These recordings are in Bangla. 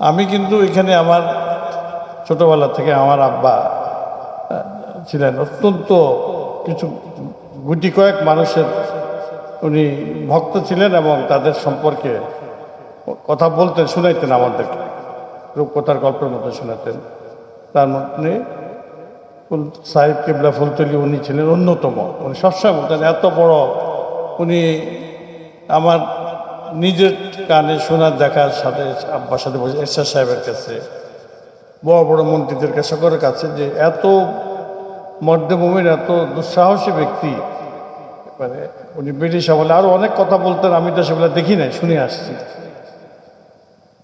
আমি কিন্তু এখানে আমার ছোটবেলা থেকে আমার আব্বা ছিলেন অত্যন্ত কিছু গুটি কয়েক মানুষের উনি ভক্ত ছিলেন এবং তাদের সম্পর্কে কথা বলতেন, শুনাইতেন আমাদেরকে, রূপকথার গল্পের মতো শোনাতেন। তার মধ্যে ফুল, সাহেব কেবলা ফুলতলি উনি ছিলেন অন্যতম। উনি সবসময় বলতেন, এত বড়, উনি আমার নিজের কানে শোনার দেখার সাথে আব্বার সাথে বসে এরশাদ সাহেবের কাছে, বড় বড় মন্ত্রীদের কাছে, সকলের কাছে যে এত মর্দভূমির এত দুঃসাহসী ব্যক্তি। মানে উনি ব্রিটিশ আমলে আরও অনেক কথা বলতেন, আমি তো সেগুলো দেখি নাই, শুনে আসছি।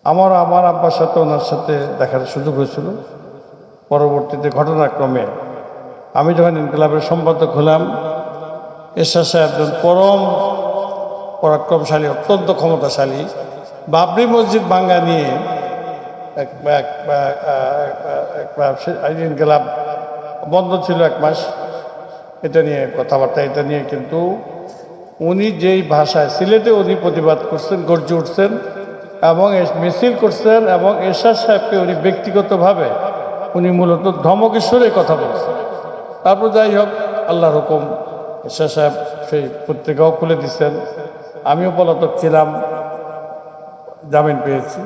আমার আমার আব্বার সাথে ওনার সাথে দেখার সুযোগ হয়েছিল। পরবর্তীতে ঘটনাক্রমে আমি যখন ইনকলাবের সম্পাদক হলাম, এরশাদ সাহেব একজন পরম পরাক্রমশালী, অত্যন্ত ক্ষমতাশালী বাবরি মসজিদ ভাঙ্গা নিয়ে এক ইনকলাব বন্ধ ছিল এক মাস। এটা নিয়ে কথাবার্তা, এটা নিয়ে কিন্তু উনি যেই ভাষায়, সিলেটে উনি প্রতিবাদ করছেন, গর্জে উঠছেন এবং মিছিল করছেন এবং এরশাদ সাহেবকে উনি ব্যক্তিগতভাবে উনি মূলত ধমকেশ্বরে কথা বলছেন। তারপর যাই হোক, আল্লাহর হুকুম, এরশাদ সাহেব সেই পত্রিকাও খুলে দিচ্ছেন। আমিও পলাতক ছিলাম, জামিন পেয়েছি।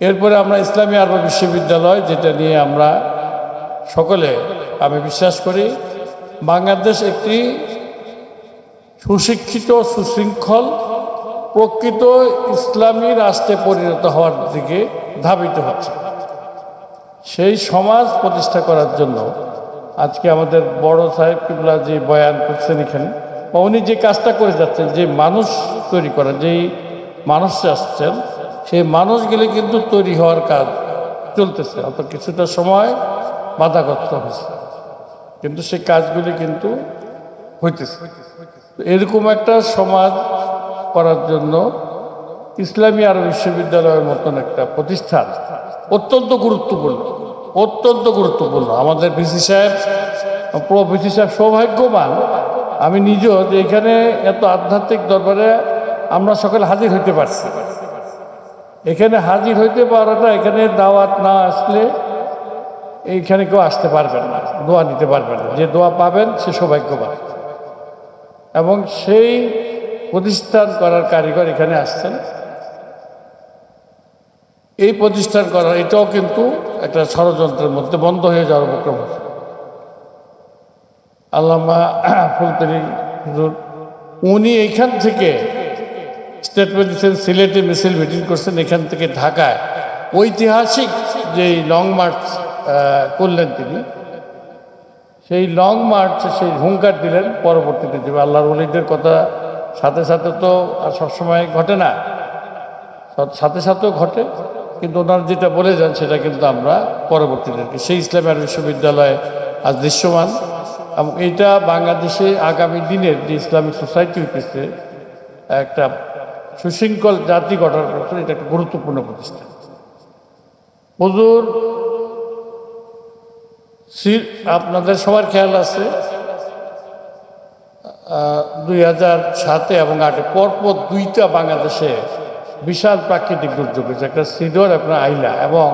এরপরে আমরা ইসলামী আরব বিশ্ববিদ্যালয়, যেটা নিয়ে আমরা সকলে, আমি বিশ্বাস করি, বাংলাদেশ একটি সুশিক্ষিত, সুশৃঙ্খল, প্রকৃত ইসলামী রাষ্ট্রে পরিণত হওয়ার দিকে ধাবিত হচ্ছে। সেই সমাজ প্রতিষ্ঠা করার জন্য আজকে আমাদের বড় সাহেব কিবলা যে বয়ান করছেন এখানে। উনি যে কাজটা করে যাচ্ছেন, যে মানুষ তৈরি করা, যেই মানুষ আসছেন, সেই মানুষগুলি কিন্তু তৈরি হওয়ার কাজ চলতেছে। অত কিছুটা সময় বাধাগ্রস্ত হয়েছে। কিন্তু সেই কাজগুলি কিন্তু হইতেছে। এরকম একটা সমাজ করার জন্য ইসলামী আরব বিশ্ববিদ্যালয়ের মতন একটা প্রতিষ্ঠান অত্যন্ত গুরুত্বপূর্ণ অত্যন্ত গুরুত্বপূর্ণ। আমাদের বিসি সাহেব, প্রো সাহেব সৌভাগ্যবান আমি নিজেও যে এখানে এত আধ্যাত্মিক দরবারে আমরা সকলে হাজির হইতে পারছি। এখানে হাজির হইতে পারাটা, এখানে দাওয়াত না আসলে এইখানে কেউ আসতে পারবেন না, দোয়া নিতে পারবেন না। যে দোয়া পাবেন, সে সৌভাগ্যবান। এবং সেই প্রতিষ্ঠান করার কারিগর এখানে আসছেন। এই প্রতিষ্ঠান করার, এটাও কিন্তু একটা ষড়যন্ত্রের মধ্যে বন্ধ হয়ে যাওয়ার উপক্রম হচ্ছে। আল্লামা ফুলতলি হুজুর, উনি এইখান থেকে স্টেটমেন্ট দিচ্ছেন সিলেটে মিছিল মিটিং করছেন এখান থেকে ঢাকায়। ঐতিহাসিক যেই লং মার্চ করলেন তিনি, সেই লং মার্চ সেই হুঙ্কার দিলেন পরবর্তীতে যে আল্লাহর ওলিদের কথা সাথে সাথে তো আর সবসময় ঘটে না। সাথে সাথেও ঘটে, কিন্তু ওনার যেটা বলে যান সেটা কিন্তু আমরা পরবর্তীতে সেই ইসলামী আরবি বিশ্ববিদ্যালয় আজ দৃশ্যমান। এবং এটা বাংলাদেশে আগামী দিনের যে ইসলামিক সোসাইটি হইতেছে, একটা সুশৃঙ্খল জাতি গঠন করছে এটা একটা গুরুত্বপূর্ণ প্রতিষ্ঠান। হুজুর আপনাদের সবার খেয়াল আছে দুই হাজার সাতে এবং আটে পরপর দুইটা বাংলাদেশে বিশাল প্রাকৃতিক দুর্যোগ হয়েছে, একটা সিডর আপনার আইলা এবং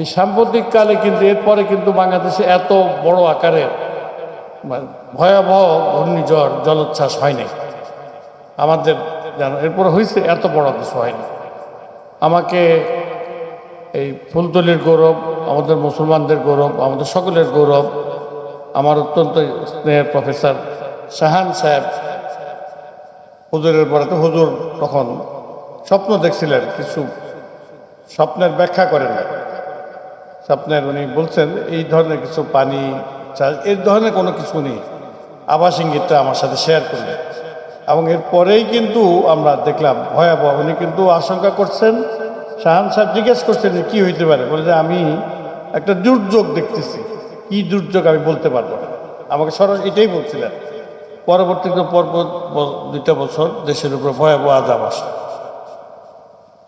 এই সাম্প্রতিককালে কিন্তু এরপরে কিন্তু বাংলাদেশে এত বড় আকারের ভয়াবহ ঘূর্ণিঝড়, জলোচ্ছ্বাস হয়নি। আমাদের যেন এরপরে হয়েছে এত বড় কিছু হয়নি। আমাকে এই ফুলতলির গৌরব, আমাদের মুসলমানদের গৌরব, আমাদের সকলের গৌরব, আমার অত্যন্ত স্নেহের প্রফেসর শাহান সাহেব, হুজুরের পরে তো হুজুর তখন স্বপ্ন দেখছিলেন, কিছু স্বপ্নের ব্যাখ্যা করেন। স্বপ্নের উনি বলছেন, এই ধরনের কিছু পানি এই ধরনের কোনো কিছু নেই। আবাস ইঙ্গিতটা আমার সাথে শেয়ার করলেন এবং এরপরেই কিন্তু আমরা দেখলাম, ভয়াবহ, উনি কিন্তু আশঙ্কা করছেন। শাহান সাহেব জিজ্ঞেস করছেন যে কী হইতে পারে? বলে যে আমি একটা দুর্যোগ দেখতেছি। কী দুর্যোগ আমি বলতে পারব না। আমাকে সরাসরি এটাই বলছিলেন। পরবর্তীতে পর্ব ব- দুইটা বছর দেশের উপর ভয়াবহ আজাব আসে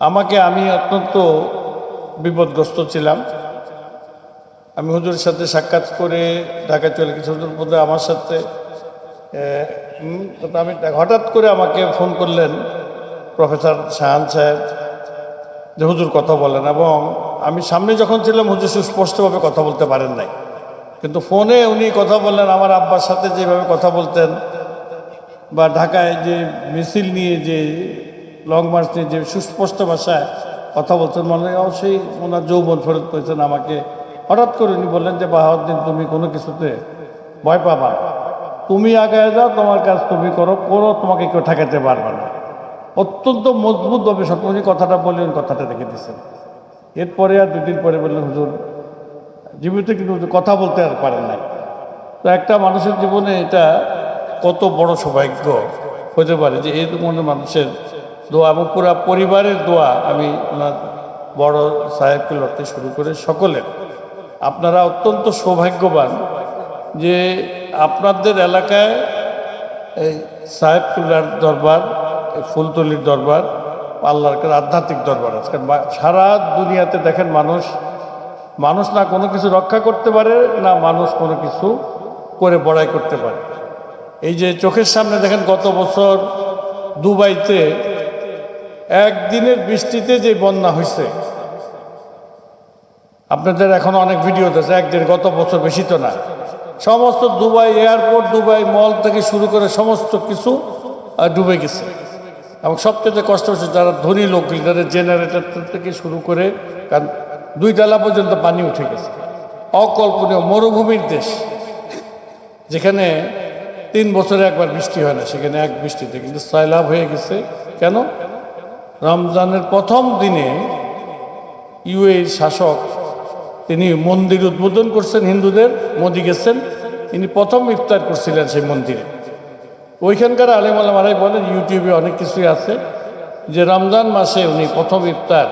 আমাকে আমি অত্যন্ত বিপদগ্রস্ত ছিলাম। আমি হুজুরের সাথে সাক্ষাৎ করে ঢাকায় চলে গেছি। হুজুর বোধ আমার সাথে আমি হঠাৎ করে আমাকে ফোন করলেন প্রফেসর শাহান সাহেব যে হুজুর কথা বলেন এবং আমি সামনে যখন ছিলাম হুজুর সুস্পষ্টভাবে কথা বলতে পারেন নাই। কিন্তু ফোনে উনি কথা বললেন, আমার আব্বার সাথে যেভাবে কথা বলতেন বা ঢাকায় যে মিছিল নিয়ে যে লং মার্চ নিয়ে যে সুস্পষ্ট ভাষায় কথা বলতেন, মনে হয় অবশ্যই ওনার যৌবন ফেরত পেয়েছেন আমাকে হঠাৎ করে উনি বললেন যে, বাহাউদ্দিন, তুমি কোনো কিছুতে ভয় পাবা তুমি আগায় যাও, তোমার কাজ তুমি করো, কোনো তোমাকে কেউ ঠেকাতে পারবে না। অত্যন্ত মজবুতভাবে সব উনি কথাটা বলে, উনি কথাটা রেখে দিচ্ছেন এরপরে আর দুদিন পরে বললেন, হুজুর, জীবিত কিন্তু কথা বলতে আর পারেন নাই। তো একটা মানুষের জীবনে এটা কত বড় সৌভাগ্য হতে পারে যে, এই ধরনের মানুষের দোয়া এবং পুরা পরিবারের দোয়া আমি ওনার বড় সাহেবকে লড়তে শুরু করে সকলের। আপনারা অত্যন্ত সৌভাগ্যবান যে আপনাদের এলাকায় এই সাহেব সাহেবকুল্লার দরবার ফুলতলির দরবার, আল্লাহর আধ্যাত্মিক দরবার আছে। সারা দুনিয়াতে দেখেন মানুষ মানুষ না কোনো কিছু রক্ষা করতে পারে, না মানুষ কোনো কিছু করে বড়াই করতে পারে। এই যে চোখের সামনে দেখেন গত বছর দুবাইতে একদিনের বৃষ্টিতে যে বন্যা হয়েছে আপনাদের এখন অনেক ভিডিও আছে একদিন গত বছর বেশি তো না। সমস্ত দুবাই এয়ারপোর্ট দুবাই মল থেকে শুরু করে সমস্ত কিছু ডুবে গেছে। এবং সবচেয়ে কষ্ট হচ্ছে যারা ধনী লোক, যাদের জেনারেটর থেকে শুরু করে, কারণ দুই ডালা পর্যন্ত পানি উঠে গেছে। অকল্পনীয় মরুভূমির দেশ, যেখানে তিন বছরে একবার বৃষ্টি হয় না, সেখানে এক বৃষ্টিতে কিন্তু সয়লাভ হয়ে গেছে। কেন? রমজানের প্রথম দিনে ইউএর শাসক তিনি মন্দির উদ্বোধন করছেন হিন্দুদের, মোদি গেছেন তিনি প্রথম ইফতার করছিলেন সেই মন্দিরে। ওইখানকার আলেম আলমারাই বলেন, ইউটিউবে অনেক কিছুই আছে, যে রমজান মাসে উনি প্রথম ইফতার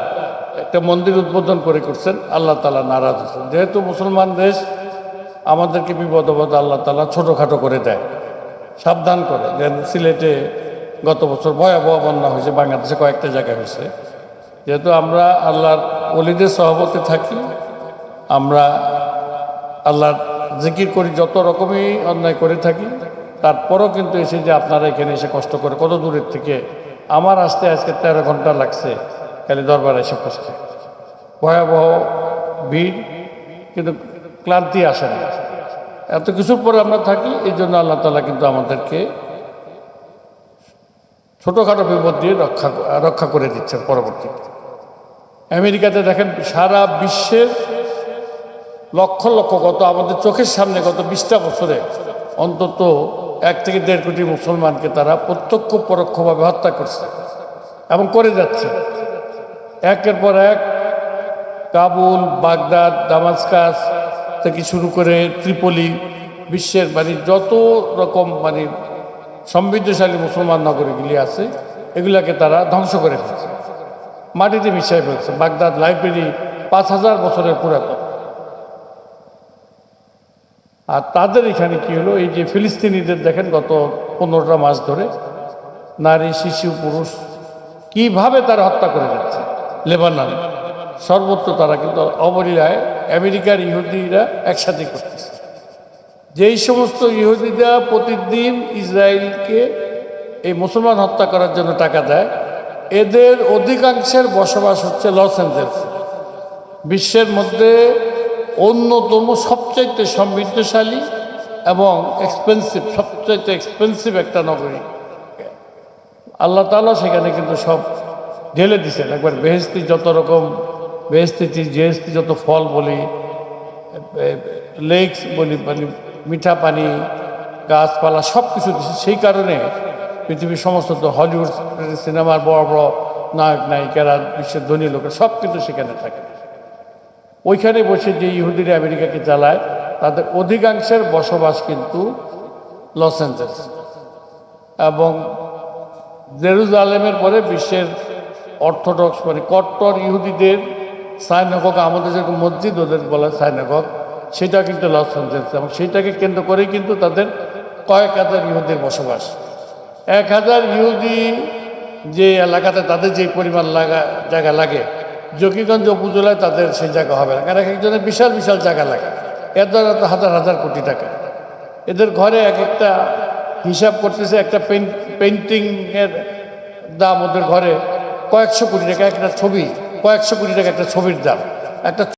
একটা মন্দির উদ্বোধন করে করছেন, আল্লাহ তালা নারাজ হচ্ছেন যেহেতু মুসলমান দেশ, আমাদেরকে বিপদ আপদ আল্লাহ তালা ছোটোখাটো করে দেয়, সাবধান করে। যেন সিলেটে গত বছর ভয়াবহ বন্যা হয়েছে, বাংলাদেশে কয়েকটা জায়গায় হয়েছে। যেহেতু আমরা আল্লাহর অলিদের সভাপতি থাকি আমরা আল্লাহর জিকির করি, যত রকমই অন্যায় করে থাকি, তারপরও কিন্তু এসে যে আপনারা এখানে এসে কষ্ট করে, কত দূরের থেকে আমার আসতে আজকে তেরো ঘণ্টা লাগছে, খালি দরবারে এসে পৌঁছতে ভয়াবহ ভিড়, কিন্তু ক্লান্তি আসে না। এত কিছুর পরে আমরা থাকি, এই জন্য আল্লাহ তালা কিন্তু আমাদেরকে ছোটোখাটো বিপদ দিয়ে রক্ষা রক্ষা করে দিচ্ছেন পরবর্তীতে। আমেরিকাতে দেখেন সারা বিশ্বের লক্ষ লক্ষ কত, আমাদের চোখের সামনে গত বিশটা বছরে, অন্তত এক থেকে দেড় কোটি মুসলমানকে তারা প্রত্যক্ষ পরোক্ষভাবে হত্যা করছে এবং করে যাচ্ছে। একের পর এক কাবুল, বাগদাদ, দামাসকাস থেকে শুরু করে ত্রিপলি, বিশ্বের মানে যত রকম মানে সমৃদ্ধশালী মুসলমান নগরীগুলি আছে, এগুলাকে তারা ধ্বংস করে ফেলছে। মাটিতে মিশাই ফেলছে। বাগদাদ লাইব্রেরি পাঁচ হাজার বছরের পুরাতন। আর তাদের এখানে কি হলো? এই যে ফিলিস্তিনিদের দেখেন গত পনেরোটা মাস ধরে নারী, শিশু, পুরুষ কীভাবে তারা হত্যা করে যাচ্ছে? লেবানন। সর্বত্র তারা কিন্তু অবলীলায় আমেরিকার ইহুদিরা একসাথে করতেছে। যেই সমস্ত ইহুদিরা প্রতিদিন ইসরায়েলকে এই মুসলমান হত্যা করার জন্য টাকা দেয়, এদের অধিকাংশের বসবাস হচ্ছে লস অ্যাঞ্জেলস। বিশ্বের মধ্যে অন্যতম সবচাইতে সমৃদ্ধশালী এবং এক্সপেন্সিভ সবচাইতে এক্সপেন্সিভ একটা নগরী। আল্লাহ তালা সেখানে কিন্তু সব ঢেলে দিছেন। একবার বেহেস্তি যত রকম বেহেস্তি জেহেস্তি যত ফল বলি লেকস বলি মানে মিঠা পানি, গাছপালা সব কিছু দিচ্ছে সেই কারণে পৃথিবীর সমস্ত তো হলিউড সিনেমার বড় বড় নায়ক, নায়িকারা, বিশ্বের ধনী লোকের সব কিছু সেখানে থাকে। ওইখানে বসে যে ইহুদিরা আমেরিকাকে চালায়, তাদের অধিকাংশের বসবাস কিন্তু লস অ্যাঞ্জেলস। এবং জেরুজালেমের পরে বিশ্বের অর্থোডক্স মানে কট্টর ইহুদিদের সাইনগক আমাদের যেরকম মসজিদ ওদের বলা সাইনগক সেটা কিন্তু লস অ্যাঞ্জেলস। এবং সেটাকে কেন্দ্র করেই কিন্তু তাদের কয়েক হাজার ইহুদের বসবাস। এক হাজার ইহুদি যে এলাকাতে তাদের যে পরিমাণ লাগা, জায়গা লাগে জকিগঞ্জ উপজেলায় তাদের সেই জায়গা হবে না। কারণ এক একজনের বিশাল বিশাল জায়গা লাগে। এর দ্বারা তো হাজার হাজার কোটি টাকা। এদের ঘরে এক একটা হিসাব করতেছে, একটা পেন্টিংয়ের দাম ওদের ঘরে কয়েকশো কোটি টাকা, একটা ছবি, কয়েকশো কোটি টাকা একটা ছবির দাম। একটা